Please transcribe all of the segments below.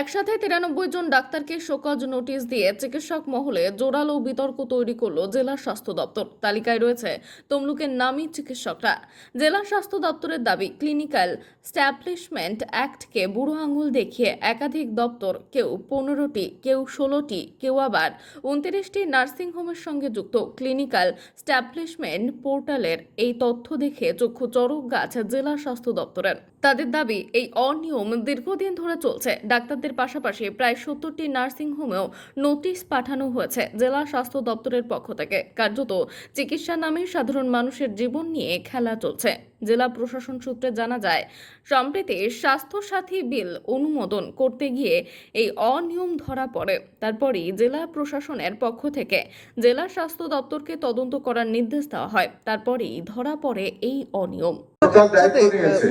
একসাথে তিরানব্বই জন ডাক্তারকে শোকজ নোটিশ দিয়ে চিকিৎসক মহলে জোরালো বিতর্ক তৈরি করল জেলা স্বাস্থ্য দপ্তর। তালিকায় রয়েছে তমলুকের নামী চিকিৎসকরা। জেলা স্বাস্থ্য দপ্তরের দাবি, ক্লিনিক্যাল স্ট্যাবলিশমেন্ট অ্যাক্টকে বুড়ো আঙুল দেখিয়ে একাধিক দপ্তর, কেউ পনেরোটি, কেউ ষোলোটি, কেউ আবার উনত্রিশটি নার্সিংহোমের সঙ্গে যুক্ত ক্লিনিক্যাল স্ট্যাবলিশমেন্ট পোর্টালের এই তথ্য দেখে চক্ষু চরক গাছ জেলা স্বাস্থ্য দপ্তরের। তাদের দাবি, এই অনিয়ম দীর্ঘদিন ধরে চলছে। ডাক্তারদের পাশাপাশি প্রায় সত্তরটি নার্সিংহোমেও নোটিশ পাঠানো হয়েছে জেলা স্বাস্থ্য দপ্তরের পক্ষ থেকে। কার্যত চিকিৎসা নামে সাধারণ মানুষের জীবন নিয়ে খেলা চলছে। জেলা প্রশাসন সূত্রে জানা যায়, সম্প্রতি স্বাস্থ্যসাথী বিল অনুমোদন করতে গিয়ে এই অনিয়ম ধরা পড়ে। তারপরই জেলা প্রশাসনের পক্ষ থেকে জেলা স্বাস্থ্য দপ্তরকে তদন্ত করার নির্দেশ দেওয়া হয়। তারপরেই ধরা পড়ে এই অনিয়ম। টোটাল দায়িত্ব নিয়েছে।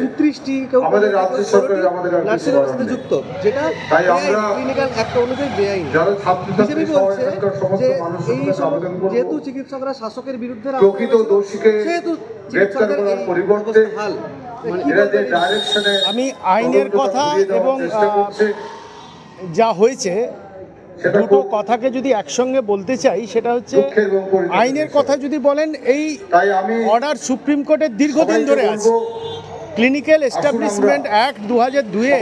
আমাদের রাজ্য সরকারের আমাদের আর কিছু সাথে যুক্ত। যেটা তাই আমরা ক্লিনিক্যাল একটা অনুযায়ী বেআইনি। যারা ছাত্রছাত্রী বিজেপি সহ বলছে এখানকার সমস্ত মানুষের কাছে আবেদন করব। যেহেতু চিকিৎসকরা শাসকের বিরুদ্ধে প্রকৃত দোষীকে করার পরিবর্তে মানে এরা যে ডাইরেকশনে আমি আইনের কথা এবং, যা হয়েছে দুটো কথাকে যদি একসঙ্গে বলতে চাই সেটা হচ্ছে আইনের কথা যদি বলেন এই অর্ডার সুপ্রিম কোর্টের দীর্ঘদিন ধরে আছে। ক্লিনিক্যাল এস্টাবলিশমেন্ট অ্যাক্ট দু হাজার দুয়ে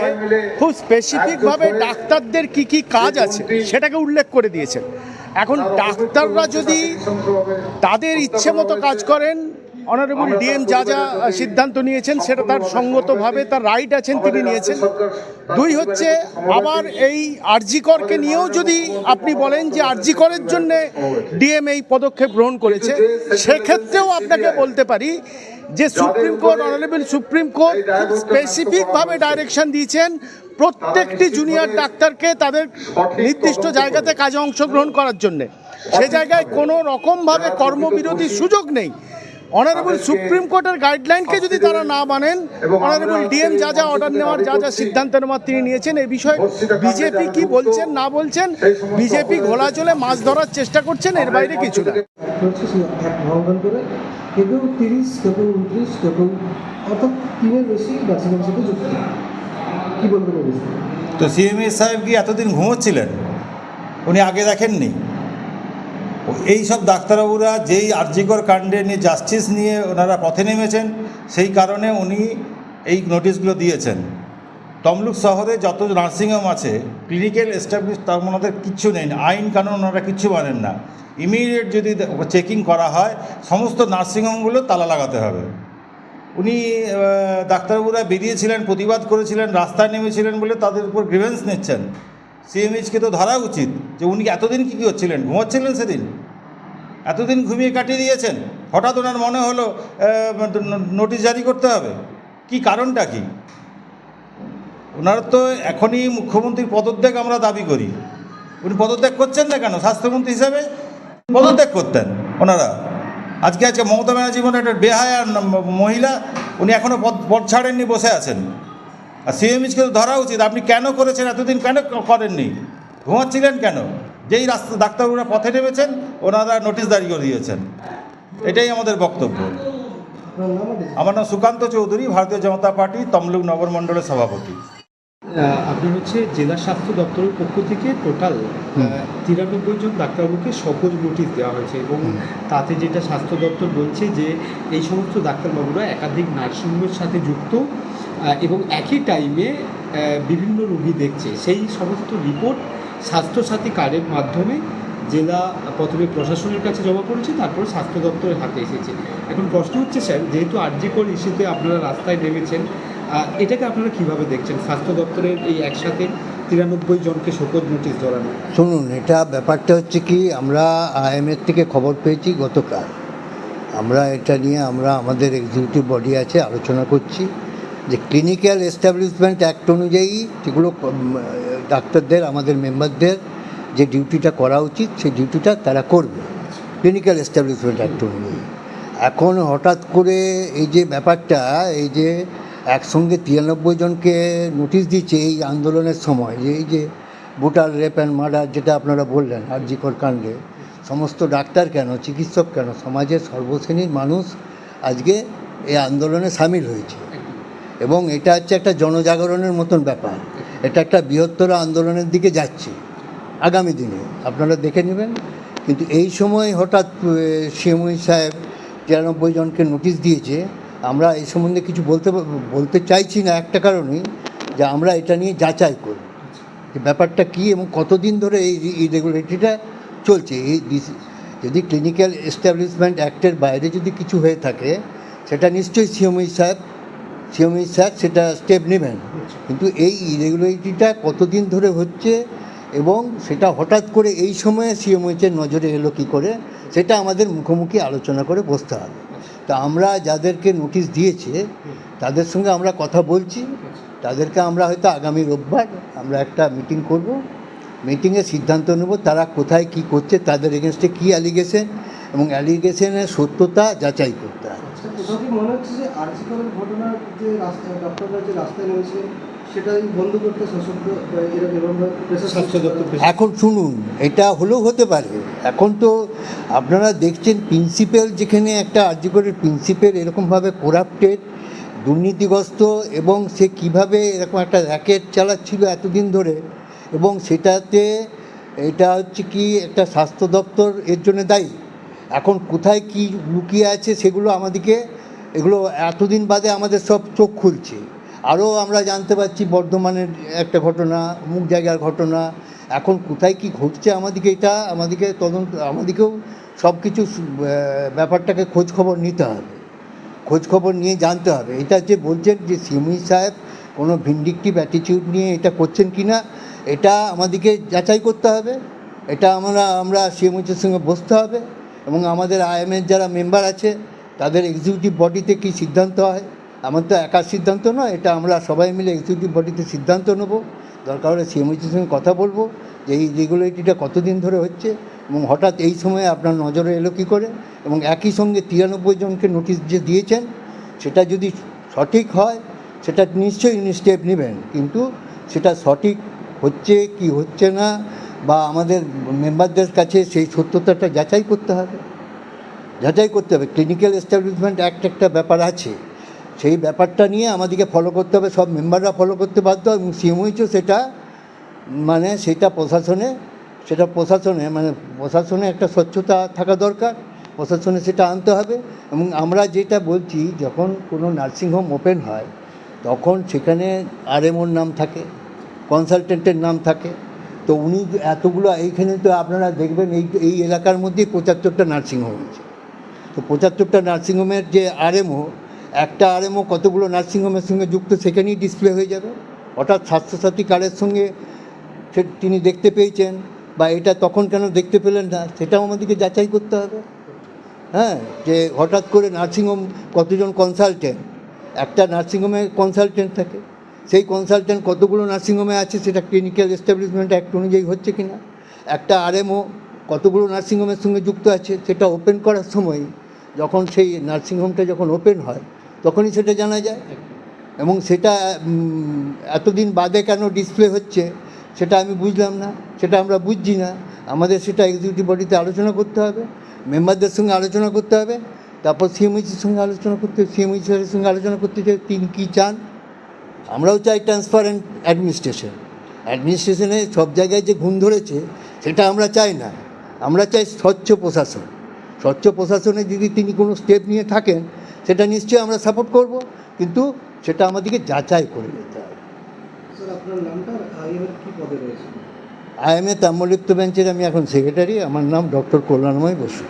খুব স্পেসিফিকভাবে ডাক্তারদের কি কি কাজ আছে সেটাকে উল্লেখ করে দিয়েছেন। এখন ডাক্তাররা যদি তাদের ইচ্ছে মতো কাজ করেন অনারেবল ডিএম যা যা সিদ্ধান্ত নিয়েছেন সেটা তার সঙ্গতভাবে তার রাইট আছেন তিনি নিয়েছেন। দুই হচ্ছে। আবার এই আরজিকরকে নিয়েও যদি আপনি বলেন যে আরজিকরের জন্য ডিএম এই পদক্ষেপ গ্রহণ করেছে সেক্ষেত্রেও আপনাকে বলতে পারি যে Supreme Court honourable Supreme Court খুব স্পেসিফিকভাবে ডাইরেকশন দিয়েছেন। প্রত্যেকটি জুনিয়র ডাক্তারকে তাদের নির্দিষ্ট জায়গাতে কাজে অংশগ্রহণ করার জন্যে। সে জায়গায় কোনো রকমভাবে কর্মবিরতির সুযোগ নেই। অনারেবল সুপ্রিম কোর্টের গাইডলাইনকে যদি তারা না মানেন অনারেবল ডিএম যা যা অর্ডার নেওয়ার যা যা সিদ্ধান্ত নেওয়ার তিনি নিয়েছেন এই বিষয়ে বিজেপি কি বলছেন না বলছেন বিজেপি ঘোলা চলে মাছ ধরার চেষ্টা করছেন এর বাইরে কিছু না। কেউ তিরিশ কেউ উনত্রিশ অর্থাৎ তিনের বেশি নার্সিংহোমের সাথে যুক্ত। কী বলবেন তো সিএমএ সাহেব কি এতদিন ঘুমোচ্ছিলেন? উনি আগে দেখেননি? এই সব ডাক্তারবাবুরা যেই আর্যিকর কাণ্ডে নিয়ে জাস্টিস নিয়ে ওনারা পথে নেমেছেন, সেই কারণে উনি এই নোটিশগুলো দিয়েছেন। তমলুক শহরে যত নার্সিংহোম আছে ক্লিনিক্যাল এস্টাবলিশ তার ওনাদের কিচ্ছু নেই, আইন কানুন ওনারা কিচ্ছু মানেন না। ইমিডিয়েট যদি চেকিং করা হয়, সমস্ত নার্সিংহোমগুলো তালা লাগাতে হবে। উনি ডাক্তারবাবুরা বেরিয়েছিলেন, প্রতিবাদ করেছিলেন, রাস্তায় নেমেছিলেন বলে তাদের উপর গ্রিভেন্স নিচ্ছেন। সিএমএইচকে তো ধরা উচিত যে উনি এতদিন কী কী হচ্ছিলেন ঘুমাচ্ছিলেন সেদিন? এতদিন ঘুমিয়ে কাটিয়ে দিয়েছেন? হঠাৎ ওনার মনে হলো নোটিশ জারি করতে হবে? কি কারণটা কি? ওনার তো এখনই মুখ্যমন্ত্রীর পদত্যাগ আমরা দাবি করি। উনি পদত্যাগ করছেন না কেন? স্বাস্থ্যমন্ত্রী হিসাবে পদত্যাগ করতেন ওনারা। আজকে আজকে মমতা ব্যানার্জি মনে একটা বেহায়া ন- মহিলা, উনি এখনও পদ পদ ছাড়েননি, বসে আছেন। আর সিএমএইচকে তো ধরা উচিত। আপনি কেন করেছেন? এতদিন কেন করেননি? ঘুমাচ্ছিলেন কেন? যেই রাস্তা ডাক্তারবাবুরা পথে নেমেছেন ওনারা নোটিশ জারি করে দিয়েছেন। এটাই আমাদের বক্তব্য। আমার নাম সুকান্ত চৌধুরী ভারতীয় জনতা পার্টি তমলুক নগর মণ্ডলের সভাপতি। আপনার হচ্ছে জেলা স্বাস্থ্য দপ্তরের পক্ষ থেকে টোটাল তিরানব্বই জন ডাক্তারবাবুকে সকল নোটিশ দেওয়া হয়েছে এবং তাতে যেটা স্বাস্থ্য দপ্তর বলছে যে এই সমস্ত ডাক্তারবাবুরা একাধিক নার্সিংহোমের সাথে যুক্ত। এবং একই টাইমে বিভিন্ন রোগী দেখছে। সেই সমস্ত রিপোর্ট স্বাস্থ্যসাথী কার্ডের মাধ্যমে জেলা প্রথমে প্রশাসনের কাছে জমা পড়েছে, তারপর স্বাস্থ্য দপ্তরের হাতে এসেছে। এখন প্রশ্ন হচ্ছে, স্যার, যেহেতু আরজিকর ইস্যুতে আপনারা রাস্তায় নেমেছেন এটাকে আপনারা কীভাবে দেখছেন? স্বাস্থ্য দপ্তরের এই একসাথে তিরানব্বই জনকে শোকজ নোটিশ ধরানো শুনুন, এটা ব্যাপারটা হচ্ছে কি, আমরা আইএমএর থেকে খবর পেয়েছি গতকাল। আমরা এটা নিয়ে, আমরা, আমাদের এক্সিকিউটিভ বডি আছে, আলোচনা করছি। যে ক্লিনিক্যাল এস্টাবলিশমেন্ট অ্যাক্ট অনুযায়ী যেগুলো ডাক্তারদের, আমাদের মেম্বারদের যে ডিউটিটা করা উচিত, সেই ডিউটিটা তারা করবে। ক্লিনিক্যাল এস্টাবলিশমেন্ট অ্যাক্ট অনুযায়ী। এখন হঠাৎ করে এই যে ব্যাপারটা, এই যে একসঙ্গে তিরানব্বই জনকে নোটিশ দিচ্ছে এই আন্দোলনের সময়, যে এই যে বুটাল রেপ অ্যান্ড মার্ডার যেটা আপনারা বললেন আর আরজিকর কাণ্ডে, সমস্ত ডাক্তার কেন, চিকিৎসক কেন, সমাজের সর্বশ্রেণীর মানুষ আজকে এই আন্দোলনে সামিল হয়েছে। এবং এটা হচ্ছে একটা জনজাগরণের মতন ব্যাপার। এটা একটা বৃহত্তর আন্দোলনের দিকে যাচ্ছে আগামী দিনে। আপনারা দেখে নেবেন। কিন্তু এই সময় হঠাৎ শিমুই সাহেব তিরানব্বই জনকে নোটিশ দিয়েছে। আমরা এই সম্বন্ধে কিছু বলতে বলতে চাইছি না একটা কারণেই যে আমরা এটা নিয়ে যাচাই করি। যে ব্যাপারটা কী এবং কতদিন ধরে এই ইরেগুলারিটিটা চলছে? এই যদি ক্লিনিক্যাল এস্টাবলিশমেন্ট অ্যাক্টের বাইরে যদি কিছু হয়ে থাকে, সেটা নিশ্চয়ই সিএমই সাহেব সিএমই স্যার সেটা স্টেপ নেবেন। কিন্তু এই ইরেগুলারিটিটা কতদিন ধরে হচ্ছে এবং সেটা হঠাৎ করে এই সময়ে সিএমএইচের নজরে এলো কী করে, সেটা আমাদের মুখোমুখি আলোচনা করে বসতে হবে। তা আমরা যাদেরকে নোটিশ দিয়েছে, তাদের সঙ্গে আমরা কথা বলছি। তাদেরকে আমরা হয়তো আগামী রোববার আমরা একটা মিটিং করব। মিটিংয়ে সিদ্ধান্ত নেব তারা কোথায় কি করছে, তাদের এগেনস্টে কী অ্যালিগেশন এবং অ্যালিগেশনের সত্যতা যাচাই করতে হবে। কোথাও কি মনে হচ্ছে যে আরজি করের ঘটনার যে রাস্তায় ডক্টররা যে রাস্তায় নেমেছিলেন সেটাই বন্ধ করতে শাসক স্বাস্থ্য দপ্তর এখন শুনুন এটা হলেও হতে পারে। এখন তো আপনারা দেখছেন প্রিন্সিপাল যেখানে একটা আর্যকরের প্রিন্সিপাল এরকমভাবে করাপ্টেড দুর্নীতিগ্রস্ত এবং সে কীভাবে এরকম একটা র্যাকেট চালাচ্ছিল এতদিন ধরে এবং সেটাতে এটা হচ্ছে কি একটা স্বাস্থ্য দপ্তর এর জন্য দায়ী। এখন কোথায় কি লুকিয়ে আছে সেগুলো আমাদেরকে এগুলো এতদিন বাদে আমাদের সব চোখ খুলছে। আরও আমরা জানতে পারছি বর্ধমানের একটা ঘটনা, অমুক জায়গার ঘটনা। এখন কোথায় কি ঘটছে আমাদেরকে এটা আমাদেরকে তদন্ত আমাদেরকেও সব কিছু ব্যাপারটাকে খোঁজ খবর নিতে হবে। খোঁজ খবর নিয়ে জানতে হবে। এটা যে বলছেন যে সিমুই সাহেব কোনো ভিন্ডিকটিভ অ্যাটিটিউড নিয়ে এটা করছেন কি না এটা আমাদেরকে যাচাই করতে হবে। এটা আমরা আমরা সিএমএইচের সঙ্গে বসতে হবে এবং আমাদের আইএমএর যারা মেম্বার আছে তাদের এক্সিকিউটিভ বডিতে কী সিদ্ধান্ত হয়? আমার তো একার সিদ্ধান্ত নয়, এটা আমরা সবাই মিলে এক্সিকিউটিভ বডিতে সিদ্ধান্ত নেব। দরকার হলে সিএমএইচের সঙ্গে কথা বলব যে এই রেগুলেটরিটা কতদিন ধরে হচ্ছে এবং হঠাৎ এই সময়ে আপনার নজরে এলো কী করে? এবং একই সঙ্গে তিরানব্বই জনকে নোটিশ যে দিয়েছেন, সেটা যদি সঠিক হয়, সেটা নিশ্চয়ই স্টেপ নেবেন। কিন্তু সেটা সঠিক হচ্ছে কি হচ্ছে না বা আমাদের মেম্বারদের কাছে সেই সত্যতাটা যাচাই করতে হবে। যাচাই করতে হবে। ক্লিনিক্যাল এস্টাবলিশমেন্ট অ্যাক্ট একটা ব্যাপার আছে। সেই ব্যাপারটা নিয়ে আমাদেরকে ফলো করতে হবে। সব মেম্বাররা ফলো করতে বাধ্য এবং সিএমইচও সেটা মানে সেটা প্রশাসনে সেটা প্রশাসনে মানে প্রশাসনে একটা স্বচ্ছতা থাকা দরকার। প্রশাসনে সেটা আনতে হবে এবং আমরা যেটা বলছি, যখন কোনো নার্সিংহোম ওপেন হয়, তখন সেখানে আরএমওর নাম থাকে কনসালটেন্টের নাম থাকে। তো উনি এতগুলো, এইখানে তো আপনারা দেখবেন, এই এই এলাকার মধ্যেই পঁচাত্তরটা নার্সিংহোম আছে। তো পঁচাত্তরটা নার্সিংহোমের যে আরএমও একটা আরএমও কতগুলো নার্সিংহোমের সঙ্গে যুক্ত সেখানেই ডিসপ্লে হয়ে যাবে। হঠাৎ স্বাস্থ্যসাথী কার্ডের সঙ্গে সে তিনি দেখতে পেয়েছেন বা এটা তখন কেন দেখতে পেলেন না, সেটাও আমাদেরকে যাচাই করতে হবে। হ্যাঁ যে হঠাৎ করে নার্সিংহোম কতজন কনসালটেন্ট একটা নার্সিংহোমে কনসালটেন্ট থাকে। সেই কনসালটেন্ট কতগুলো নার্সিংহোমে আছে সেটা ক্লিনিক্যাল এস্টাবলিশমেন্ট অ্যাক্ট অনুযায়ী হচ্ছে কি না একটা আরএমও কতগুলো নার্সিংহোমের সঙ্গে যুক্ত আছে সেটা ওপেন করার সময় যখন সেই নার্সিংহোমটা যখন ওপেন হয়, তখনই সেটা জানা যায়। এবং সেটা এতদিন বাদে কেন ডিসপ্লে হচ্ছে সেটা আমি বুঝলাম না, সেটা আমরা বুঝছি না। আমাদের সেটা এক্সিকিউটিভ বডিতে আলোচনা করতে হবে মেম্বারদের সঙ্গে আলোচনা করতে হবে, তারপর সিএমইসির সঙ্গে আলোচনা করতে সিএমইসি স্যারের সঙ্গে আলোচনা করতে চাই, তিনি কী চান? আমরাও চাই ট্রান্সপারেন্ট অ্যাডমিনিস্ট্রেশন অ্যাডমিনিস্ট্রেশনে সব জায়গায় যে ঘুম ধরেছে, সেটা আমরা চাই না। আমরা চাই স্বচ্ছ প্রশাসন। স্বচ্ছ প্রশাসনে যদি তিনি কোনো স্টেপ নিয়ে থাকেন সেটা নিশ্চয়ই আমরা সাপোর্ট করব কিন্তু সেটা আমাদেরকে যাচাই করে যেতে হবে। আইএমএ তাম্রলিপ্ত বেঞ্চের আমি এখন সেক্রেটারি আমার নাম ডক্টর কল্যাণময় বসু।